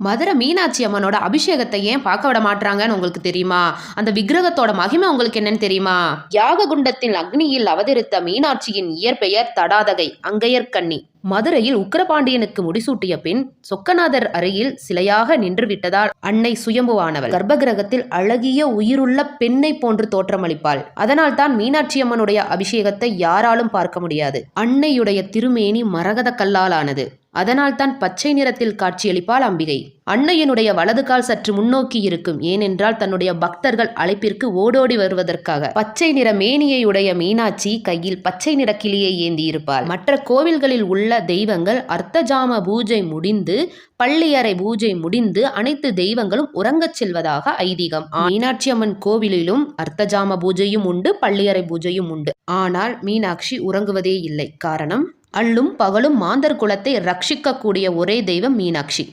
மதுரை மீனாட்சி அம்மனோட அபிஷேகத்தை ஏன் பார்க்க விட மாட்டாங்கன்னு உங்களுக்கு தெரியுமா? அந்த விக்கிரகத்தோட மகிமை உங்களுக்கு என்னன்னு தெரியுமா? யாககுண்டத்தின் அக்னியில் அவதரித்த மீனாட்சியின் இயற்பெயர் தடாதகை அங்கையர்கண்ணி மதுரையில் உக்கிரபாண்டியனுக்கு முடிசூட்டிய பின் சொக்கநாதர் அருகில் சிலையாக நின்றுவிட்டதால் அன்னை சுயம்புவானவள். கர்ப்பகிரகத்தில் அழகிய உயிருள்ள பெண்ணை போன்று தோற்றமளிப்பாள். அதனால் தான் மீனாட்சி அம்மனுடைய அபிஷேகத்தை யாராலும் பார்க்க முடியாது. அன்னையுடைய திருமேனி மரகத கல்லாலானது. அதனால் தான் பச்சை நிறத்தில் காட்சியளிப்பாள் அம்பிகை. அன்னையனுடைய வலது கால் சற்று முன்னோக்கி இருக்கும். ஏனென்றால் தன்னுடைய பக்தர்கள் அழைப்பிற்கு ஓடோடி வருவதற்காக. பச்சை நிற மேனியை உடைய மீனாட்சி கையில் பச்சை நிற கிளியை ஏந்தி மற்ற கோவில்களில் உள்ள தெய்வங்கள் அர்த்தஜாம பூஜை முடிந்து பள்ளியறை பூஜை முடிந்து அனைத்து தெய்வங்களும் உறங்கச் செல்வதாக ஐதீகம். மீனாட்சி அம்மன் கோவிலிலும் அர்த்தஜாம பூஜையும் உண்டு பள்ளியறை பூஜையும் உண்டு. ஆனால் மீனாட்சி உறங்குவதே இல்லை. காரணம் அள்ளும் பகலும் மாந்தர் குலத்தை ரட்சிக்கக்கூடிய ஒரே தெய்வம் மீனாட்சி.